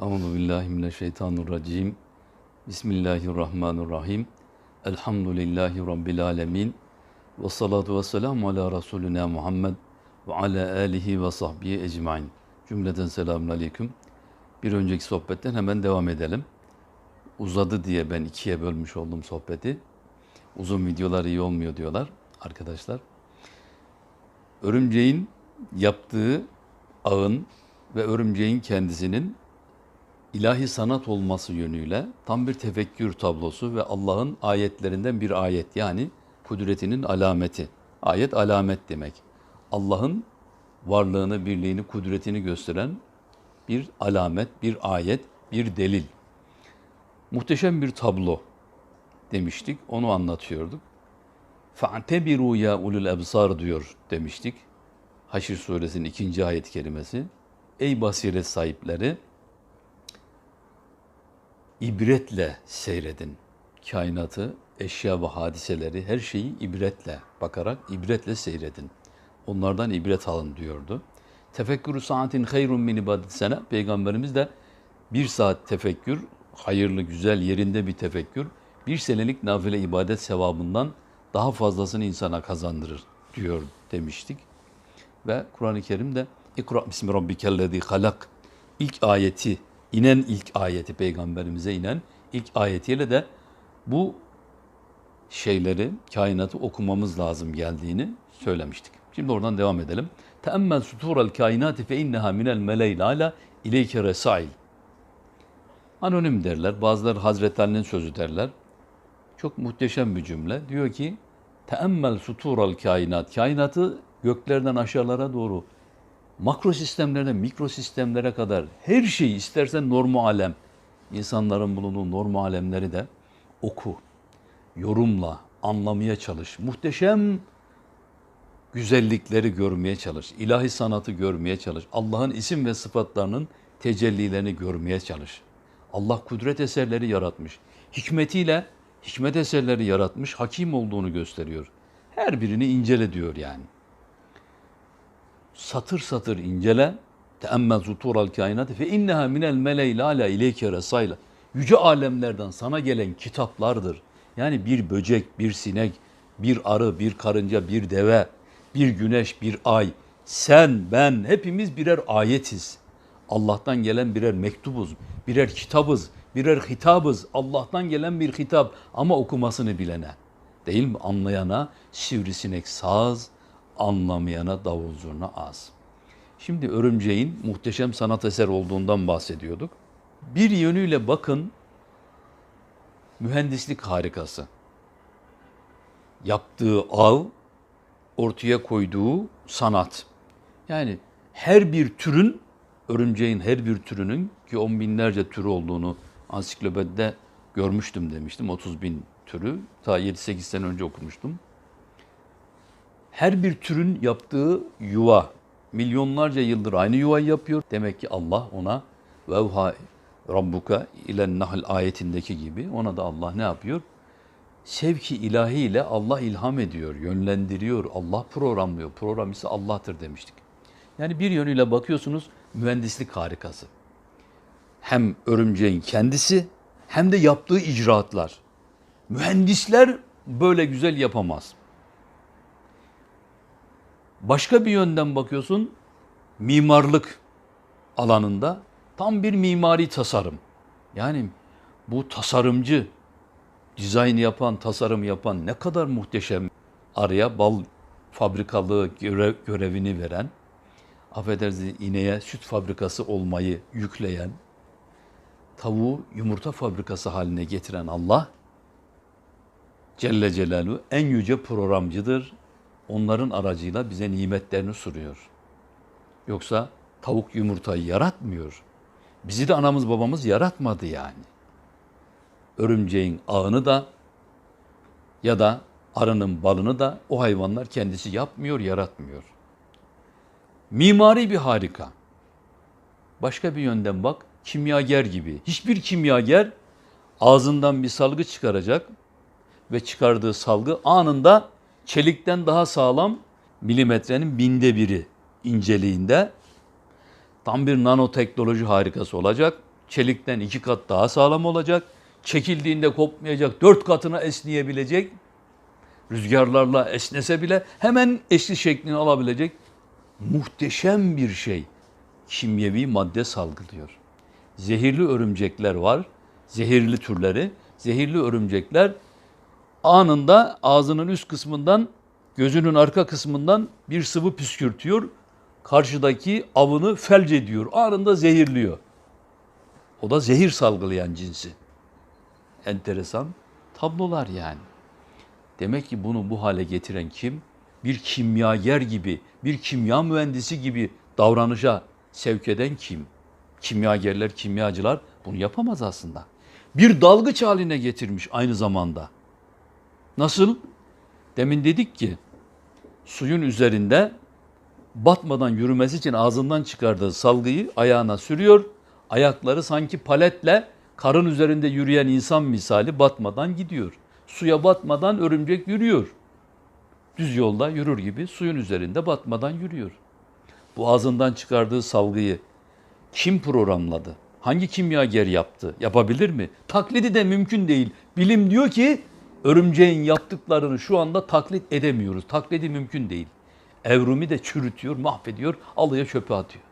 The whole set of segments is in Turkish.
Euzu billahi mineşşeytanirracim. Bismillahirrahmanirrahim. Elhamdülillahi rabbil alamin. Ve salatu ve selamu ala Resulina Muhammed ve ala alihi ve sahbihi ecmain. Cümleten selamun aleyküm. Bir önceki sohbetten hemen devam edelim. Uzadı diye ben ikiye bölmüş oldum sohbeti. Uzun videolar iyi olmuyor diyorlar arkadaşlar. Örümceğin yaptığı ağın ve örümceğin kendisinin ilahi sanat olması yönüyle tam bir tefekkür tablosu ve Allah'ın ayetlerinden bir ayet yani kudretinin alameti. Ayet alamet demek. Allah'ın varlığını, birliğini, kudretini gösteren bir alamet, bir ayet, bir delil. Muhteşem bir tablo demiştik, onu anlatıyorduk. فَاَعْتَبِرُوا ya ulul ebsar diyor demiştik. Haşr suresinin ikinci ayet kelimesi. Ey basiret sahipleri, İbretle seyredin. Kainatı, eşya ve hadiseleri, her şeyi ibretle bakarak, ibretle seyredin. Onlardan ibret alın diyordu. Tefekkürü saatin hayrun min ibadet sene. Peygamberimiz de bir saat tefekkür, hayırlı, güzel, yerinde bir tefekkür, bir senelik nafile ibadet sevabından daha fazlasını insana kazandırır diyor demiştik. Ve Kur'an-ı Kerim'de İkra bismi rabbikellezi halak ilk ayeti, inen ilk ayeti peygamberimize inen ilk ayetiyle de bu şeyleri, kainatı okumamız lazım geldiğini söylemiştik. Şimdi oradan devam edelim. Teemmel sutural kainati fe inneha minel meleyl ala ileyke resail. Anonim derler, bazıları Hazreti Ali'nin sözü derler. Çok muhteşem bir cümle. Diyor ki, teemmel sutural kainat. Kainatı göklerden aşağılara doğru makro sistemlerden mikro sistemlere kadar her şeyi istersen normu alem, insanların bulunduğu normu alemleri de oku, yorumla, anlamaya çalış. Muhteşem güzellikleri görmeye çalış. ilahi sanatı görmeye çalış. Allah'ın isim ve sıfatlarının tecellilerini görmeye çalış. Allah kudret eserleri yaratmış. Hikmetiyle hikmet eserleri yaratmış, hakim olduğunu gösteriyor. Her birini incele diyor yani. Satır satır incele. Teemmel zutural kainat fe inneha minel meleyle ala ileyke resayla. Yüce alemlerden sana gelen kitaplardır. Yani bir böcek, bir sinek, bir arı, bir karınca, bir deve, bir güneş, bir ay. Sen, ben hepimiz birer ayetiz. Allah'tan gelen birer mektubuz, birer kitabız, birer hitabız. Allah'tan gelen bir hitap ama okumasını bilene. Değil mi? Anlayana sivrisinek saz, anlamayana davul zurna az. Şimdi örümceğin muhteşem sanat eser olduğundan bahsediyorduk. Bir yönüyle bakın mühendislik harikası. Yaptığı av, ortaya koyduğu sanat. Yani her bir türün, örümceğin her bir türünün ki on binlerce türü olduğunu ansiklopedide görmüştüm demiştim. 30 bin türü. Ta 7-8 sene önce okumuştum. Her bir türün yaptığı yuva, milyonlarca yıldır aynı yuvayı yapıyor. Demek ki Allah ona vevha rabbuka ilen nahl ayetindeki gibi ona da Allah ne yapıyor? Sevki ilahi ile Allah ilham ediyor, yönlendiriyor, Allah programlıyor. Program ise Allah'tır demiştik. Yani bir yönüyle bakıyorsunuz mühendislik harikası. Hem örümceğin kendisi hem de yaptığı icraatlar. Mühendisler böyle güzel yapamaz. Başka bir yönden bakıyorsun mimarlık alanında tam bir mimari tasarım. Yani bu tasarımcı, dizayn yapan, tasarım yapan ne kadar muhteşem araya bal fabrikalığı görev, görevini veren, affedersiniz ineğe süt fabrikası olmayı yükleyen, tavuğu yumurta fabrikası haline getiren Allah, Celle Celaluhu en yüce programcıdır. Onların aracıyla bize nimetlerini sunuyor. Yoksa tavuk yumurtayı yaratmıyor. Bizi de anamız babamız yaratmadı yani. Örümceğin ağını da ya da arının balını da o hayvanlar kendisi yapmıyor, yaratmıyor. Mimari bir harika. Başka bir yönden bak, kimyager gibi. Hiçbir kimyager ağzından bir salgı çıkaracak ve çıkardığı salgı anında çelikten daha sağlam milimetrenin binde biri inceliğinde tam bir nanoteknoloji harikası olacak. çelikten iki kat daha sağlam olacak. Çekildiğinde kopmayacak, dört katına esneyebilecek. Rüzgarlarla esnese bile hemen eşli şeklini alabilecek muhteşem bir şey. Kimyevi madde salgılıyor. Zehirli örümcekler var, zehirli türleri. Zehirli örümcekler anında ağzının üst kısmından, gözünün arka kısmından bir sıvı püskürtüyor. Karşıdaki avını felç ediyor. Anında zehirliyor. O da zehir salgılayan cinsi. Enteresan tablolar yani. Demek ki bunu bu hale getiren kim? Bir kimyager gibi, bir kimya mühendisi gibi davranışa sevk eden kim? Kimyagerler, kimyacılar bunu yapamaz aslında. Bir dalgıç haline getirmiş aynı zamanda. Nasıl? Demin dedik ki suyun üzerinde batmadan yürümesi için ağzından çıkardığı salgıyı ayağına sürüyor. Ayakları sanki paletle karın üzerinde yürüyen insan misali batmadan gidiyor. Suya batmadan örümcek yürüyor. Düz yolda yürür gibi suyun üzerinde batmadan yürüyor. Bu ağzından çıkardığı salgıyı kim programladı? Hangi kimyager yaptı? Yapabilir mi? Taklidi de mümkün değil. Bilim diyor ki örümceğin yaptıklarını şu anda taklit edemiyoruz. Taklidi mümkün değil. Evrimi de çürütüyor, mahvediyor, alıyor çöpe atıyor.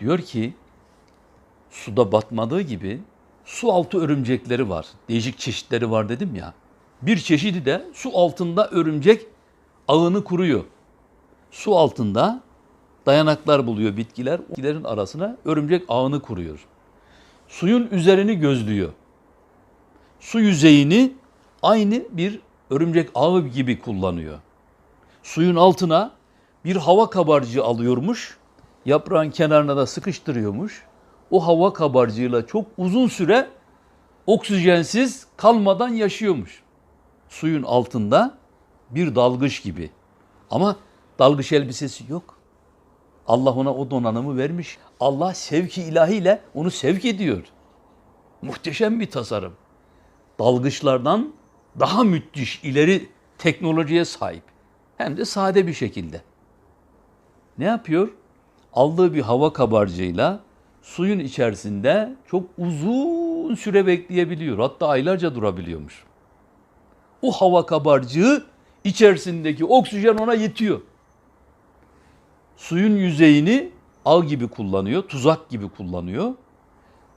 Diyor ki suda batmadığı gibi su altı örümcekleri var. Değişik çeşitleri var dedim ya. Bir çeşidi de su altında örümcek ağını kuruyor. Su altında dayanaklar buluyor bitkiler. Bitkilerin arasına örümcek ağını kuruyor. Suyun üzerini gözlüyor. Su yüzeyini aynı bir örümcek ağı gibi kullanıyor. Suyun altına bir hava kabarcığı alıyormuş. Yaprağın kenarına da sıkıştırıyormuş. O hava kabarcığıyla çok uzun süre oksijensiz kalmadan yaşıyormuş. Suyun altında bir dalgıç gibi. Ama dalgıç elbisesi yok. Allah ona o donanımı vermiş. Allah sevki ilahiyle onu sevk ediyor. Muhteşem bir tasarım. Dalgıçlardan daha müthiş ileri teknolojiye sahip. Hem de sade bir şekilde. Ne yapıyor? Aldığı bir hava kabarcığıyla suyun içerisinde çok uzun süre bekleyebiliyor. Hatta aylarca durabiliyormuş. O hava kabarcığı içerisindeki oksijen ona yetiyor. Suyun yüzeyini ağ gibi kullanıyor, tuzak gibi kullanıyor.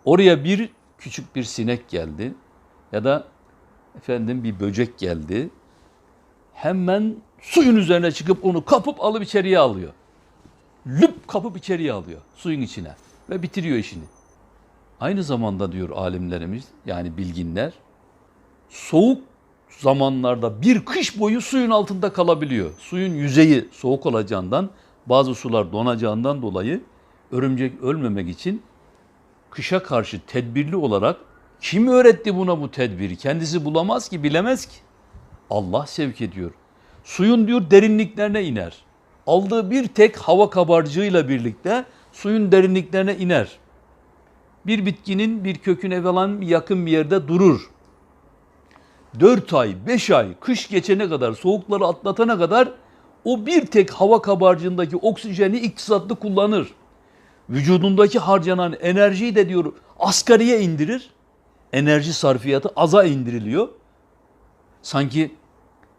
Oraya bir küçük bir sinek geldi ya da efendim bir böcek geldi. Hemen suyun üzerine çıkıp onu kapıp alıp içeriye alıyor. Lüp kapıp içeriye alıyor suyun içine ve bitiriyor işini. Aynı zamanda diyor alimlerimiz yani bilginler soğuk zamanlarda bir kış boyu suyun altında kalabiliyor. Suyun yüzeyi soğuk olacağından bazı sular donacağından dolayı örümcek ölmemek için kışa karşı tedbirli olarak kim öğretti buna bu tedbiri? Kendisi bulamaz ki, bilemez ki. Allah sevk ediyor. Suyun diyor derinliklerine iner. Aldığı bir tek hava kabarcığıyla birlikte suyun derinliklerine iner. Bir bitkinin bir köküne falan yakın bir yerde durur. 4 ay, 5 ay, kış geçene kadar, soğukları atlatana kadar o bir tek hava kabarcığındaki oksijeni iktisatlı kullanır. Vücudundaki harcanan enerjiyi de diyor asgariye indirir. Enerji sarfiyatı aza indiriliyor. Sanki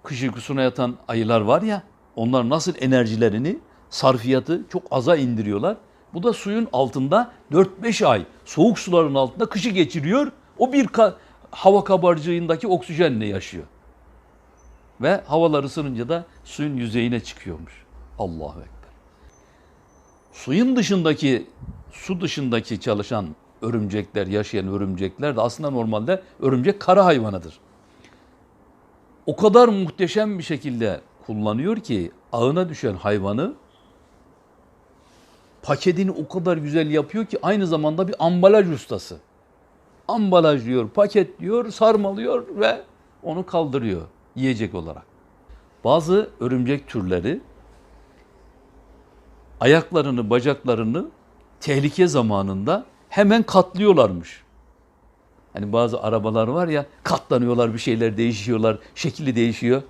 kış uykusuna yatan ayılar var ya, onlar nasıl enerjilerini, sarfiyatı çok aza indiriyorlar. Bu da suyun altında 4-5 ay soğuk suların altında kışı geçiriyor. O bir ka- hava kabarcığındaki oksijenle yaşıyor. Ve havalar ısınınca da suyun yüzeyine çıkıyormuş. Allahu Ekber. Suyun dışındaki, su dışındaki çalışan örümcekler, yaşayan örümcekler de aslında normalde örümcek kara hayvanıdır. O kadar muhteşem bir şekilde kullanıyor ki ağına düşen hayvanı paketini o kadar güzel yapıyor ki aynı zamanda bir ambalaj ustası. Ambalajlıyor, paketliyor, sarmalıyor ve onu kaldırıyor yiyecek olarak. Bazı örümcek türleri ayaklarını, bacaklarını tehlike zamanında hemen katlıyorlarmış. Hani bazı arabalar var ya katlanıyorlar, bir şeyler değişiyorlar, şekli değişiyor.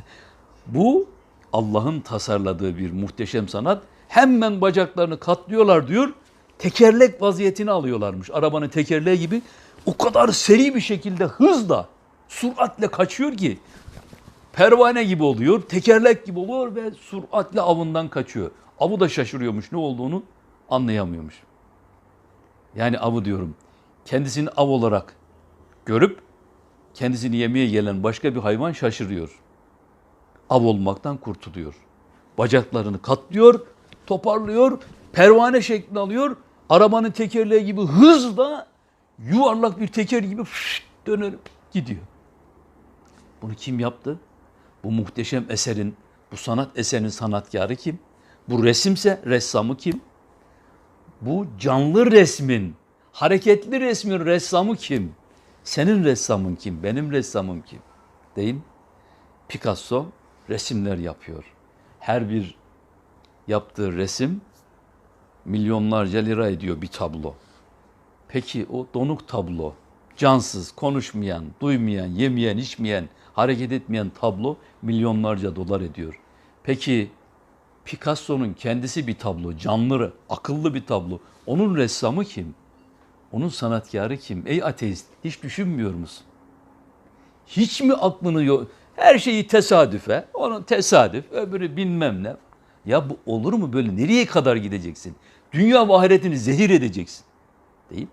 Bu Allah'ın tasarladığı bir muhteşem sanat. Hemen bacaklarını katlıyorlar diyor. tekerlek vaziyetini alıyorlarmış. Arabanın tekerleği gibi o kadar seri bir şekilde hızla, süratle kaçıyor ki pervane gibi oluyor, tekerlek gibi oluyor ve süratle avından kaçıyor. Avı da şaşırıyormuş ne olduğunu anlayamıyormuş. Yani avı diyorum. Kendisini av olarak görüp kendisini yemeye gelen başka bir hayvan şaşırıyor. Av olmaktan kurtuluyor. Bacaklarını katlıyor, toparlıyor, pervane şeklini alıyor. Arabanın tekerleği gibi hızla yuvarlak bir teker gibi dönüp gidiyor. Bunu kim yaptı? Bu muhteşem eserin, bu sanat eserinin sanatkarı kim? Bu resimse ressamı kim? Bu canlı resmin, hareketli resmin ressamı kim? Senin ressamın kim? Benim ressamım kim? Mi? Picasso resimler yapıyor. Her bir yaptığı resim milyonlarca lira ediyor bir tablo. Peki o donuk tablo, cansız, konuşmayan, duymayan, yemeyen, içmeyen, hareket etmeyen tablo milyonlarca dolar ediyor. Peki Picasso'nun kendisi bir tablo, canlı, akıllı bir tablo. Onun ressamı kim? Onun sanatkarı kim? Ey ateist, hiç düşünmüyor musun? Hiç mi aklını yok? Her şeyi tesadüfe, onun tesadüf, öbürü bilmem ne. Ya bu olur mu böyle? Nereye kadar gideceksin? Dünya ve ahiretini zehir edeceksin. Değil?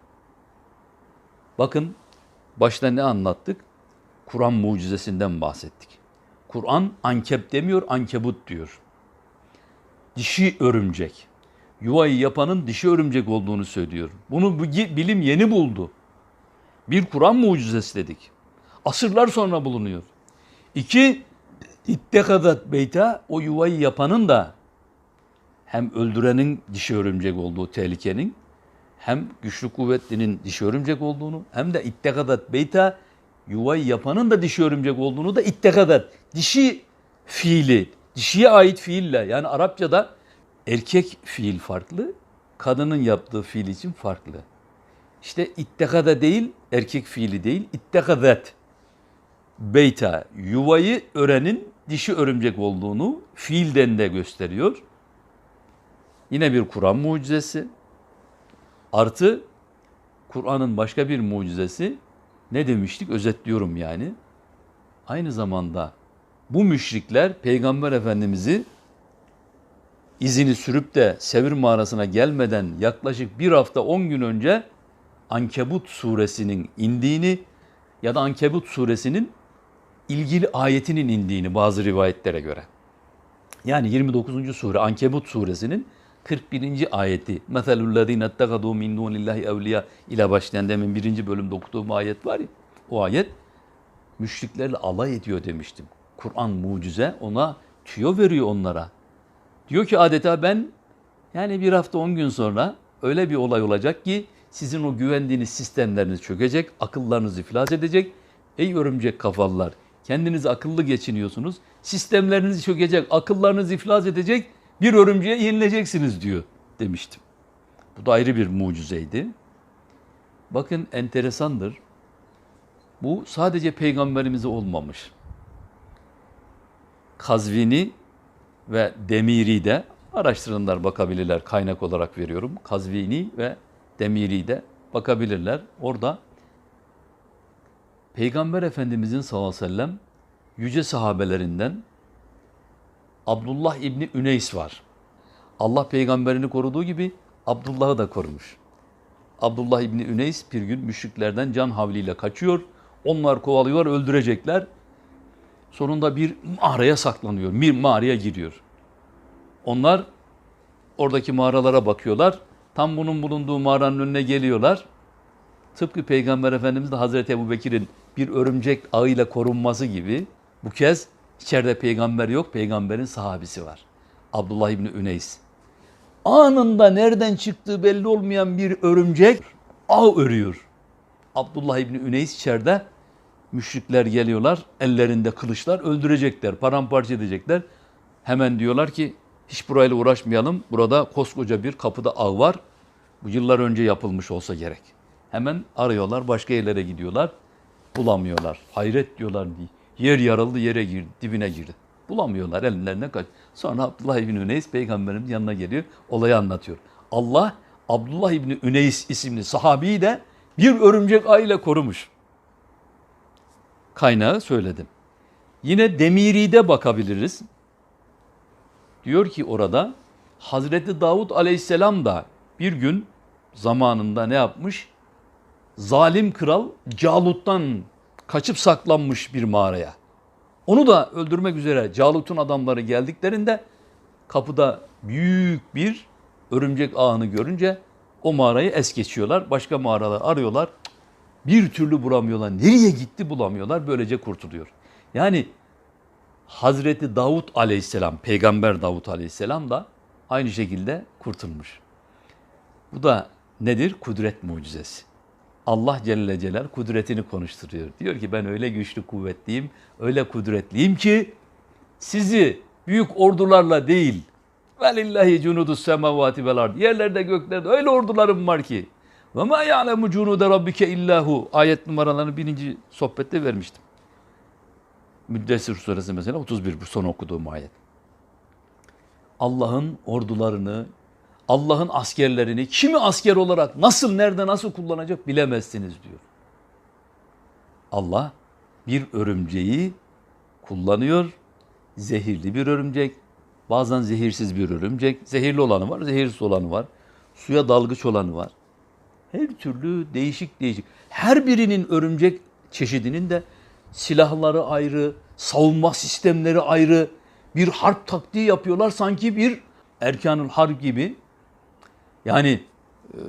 Bakın başta ne anlattık? Kur'an mucizesinden bahsettik. Kur'an ankep demiyor, ankebut diyor. Dişi örümcek. Yuvayı yapanın dişi örümcek olduğunu söylüyor. Bunu bu bilim yeni buldu. Bir Kur'an mucizesi dedik. Asırlar sonra bulunuyor. İki, ittekadat beyta o yuvayı yapanın da hem öldürenin dişi örümcek olduğu tehlikenin hem güçlü kuvvetlinin dişi örümcek olduğunu hem de ittekadat beyta yuvayı yapanın da dişi örümcek olduğunu da ittekadat dişi fiili dişiye ait fiille yani Arapçada erkek fiil farklı kadının yaptığı fiil için farklı. İşte ittekada değil erkek fiili değil ittekadat beyta yuvayı örenin dişi örümcek olduğunu fiilden de gösteriyor. Yine bir Kur'an mucizesi. Artı Kur'an'ın başka bir mucizesi ne demiştik özetliyorum yani. Aynı zamanda bu müşrikler Peygamber Efendimiz'i izini sürüp de Sevir mağarasına gelmeden yaklaşık bir hafta on gün önce Ankebut suresinin indiğini ya da Ankebut suresinin ilgili ayetinin indiğini bazı rivayetlere göre. Yani 29. sure Ankebut suresinin 41. ayeti. Meselullezine ettegadu min dunillahi evliya ile başlayan demin birinci bölümde okuduğum ayet var ya. O ayet müşriklerle alay ediyor demiştim. Kur'an mucize ona tüyo veriyor onlara. Diyor ki adeta ben yani bir hafta on gün sonra öyle bir olay olacak ki sizin o güvendiğiniz sistemleriniz çökecek, akıllarınız iflas edecek. Ey örümcek kafalılar kendinizi akıllı geçiniyorsunuz. Sistemleriniz çökecek, akıllarınız iflas edecek. Bir örümceğe yenileceksiniz diyor demiştim. Bu da ayrı bir mucizeydi. Bakın enteresandır. Bu sadece peygamberimize olmamış. Kazvini ve Demiri de araştırınlar bakabilirler. Kaynak olarak veriyorum. Kazvini ve Demiri de bakabilirler. Orada Peygamber Efendimizin sallallahu aleyhi ve sellem yüce sahabelerinden Abdullah İbni Üneys var. Allah peygamberini koruduğu gibi Abdullah'ı da korumuş. Abdullah İbni Üneys bir gün müşriklerden can havliyle kaçıyor. Onlar kovalıyor, öldürecekler. Sonunda bir mağaraya saklanıyor. Bir mağaraya giriyor. Onlar oradaki mağaralara bakıyorlar. Tam bunun bulunduğu mağaranın önüne geliyorlar. Tıpkı Peygamber Efendimiz de Hazreti Ebu Bekir'in bir örümcek ağıyla korunması gibi bu kez içeride peygamber yok, peygamberin sahabisi var. Abdullah İbni Üneys. Anında nereden çıktığı belli olmayan bir örümcek ağ örüyor. Abdullah İbni Üneys içeride müşrikler geliyorlar, ellerinde kılıçlar öldürecekler, paramparça edecekler. Hemen diyorlar ki hiç burayla uğraşmayalım. Burada koskoca bir kapıda ağ var. Bu yıllar önce yapılmış olsa gerek. Hemen arıyorlar, başka yerlere gidiyorlar. Bulamıyorlar. Hayret diyorlar. Yer yarıldı, yere girdi, dibine girdi. Bulamıyorlar, ellerine kaç. Sonra Abdullah İbni Üneys peygamberimiz yanına geliyor, olayı anlatıyor. Allah Abdullah İbni Üneys isimli sahabeyi de bir örümcek ağ korumuş. Kaynağı söyledim. Yine Demiri'de bakabiliriz. Diyor ki orada Hazreti Davud Aleyhisselam da bir gün zamanında ne yapmış? Zalim kral Calut'tan kaçıp saklanmış bir mağaraya. Onu da öldürmek üzere Calut'un adamları geldiklerinde kapıda büyük bir örümcek ağını görünce o mağarayı es geçiyorlar. Başka mağaralar arıyorlar. Bir türlü bulamıyorlar. Nereye gitti bulamıyorlar. Böylece kurtuluyor. Yani Hazreti Davut aleyhisselam, peygamber Davut aleyhisselam da aynı şekilde kurtulmuş. Bu da nedir? Kudret mucizesi. Allah Celle Celal kudretini konuşturuyor. Diyor ki ben öyle güçlü kuvvetliyim, öyle kudretliyim ki sizi büyük ordularla değil velillahi cunudus semavati vel ard. Yerlerde göklerde öyle ordularım var ki ve ma ya'lemu cunude rabbike illahu ayet numaralarını birinci sohbette vermiştim. Müddessir suresi mesela 31 bu son okuduğum ayet. Allah'ın ordularını, Allah'ın askerlerini kimi asker olarak nasıl nerede nasıl kullanacak bilemezsiniz diyor. Allah bir örümceği kullanıyor. Zehirli bir örümcek, bazen zehirsiz bir örümcek. Zehirli olanı var, zehirsiz olanı var. Suya dalgıç olanı var. Türlü değişik değişik. Her birinin örümcek çeşidinin de silahları ayrı, savunma sistemleri ayrı. Bir harp taktiği yapıyorlar sanki bir erkanul harp gibi. Yani e,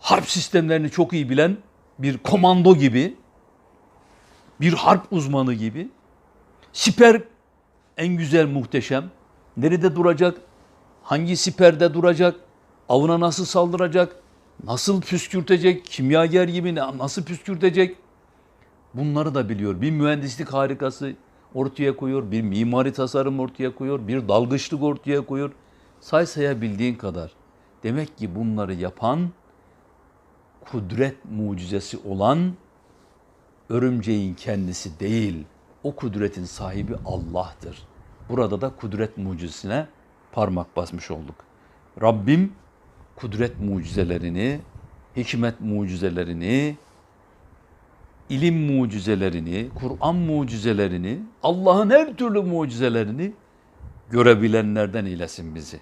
harp sistemlerini çok iyi bilen bir komando gibi, bir harp uzmanı gibi. Siper en güzel, muhteşem. Nerede duracak? Hangi siperde duracak? Avına nasıl saldıracak? Nasıl püskürtecek? Kimyager gibi nasıl püskürtecek? Bunları da biliyor. Bir mühendislik harikası ortaya koyuyor, bir mimari tasarım ortaya koyuyor, bir dalgıçlık ortaya koyuyor. Say sayabildiğin kadar. Demek ki bunları yapan kudret mucizesi olan örümceğin kendisi değil. O kudretin sahibi Allah'tır. Burada da kudret mucizesine parmak basmış olduk. Rabbim kudret mucizelerini, hikmet mucizelerini, ilim mucizelerini, Kur'an mucizelerini, Allah'ın her türlü mucizelerini görebilenlerden eylesin bizi.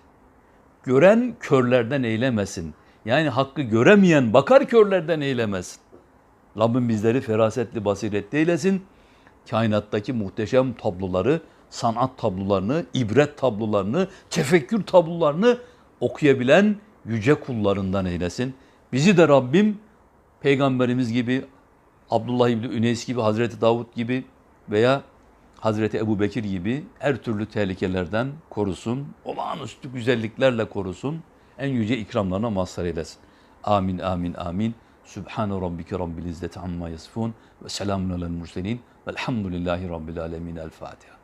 Gören körlerden eylemesin. Yani hakkı göremeyen bakar körlerden eylemesin. Rabbim bizleri ferasetli, basiretli eylesin. Kainattaki muhteşem tabloları, sanat tablolarını, ibret tablolarını, tefekkür tablolarını okuyabilen yüce kullarından eylesin. Bizi de Rabbim peygamberimiz gibi, Abdullah İbni Üneys gibi, Hazreti Davud gibi veya Hazreti Ebu Bekir gibi her türlü tehlikelerden korusun. Olağanüstü güzelliklerle korusun. En yüce ikramlarına mazhar eylesin. Amin, amin, amin. Sübhane rabbike rabbil izzeti amma yasifun ve selamun alel murselin velhamdülillahi rabbil alemin. El Fatiha.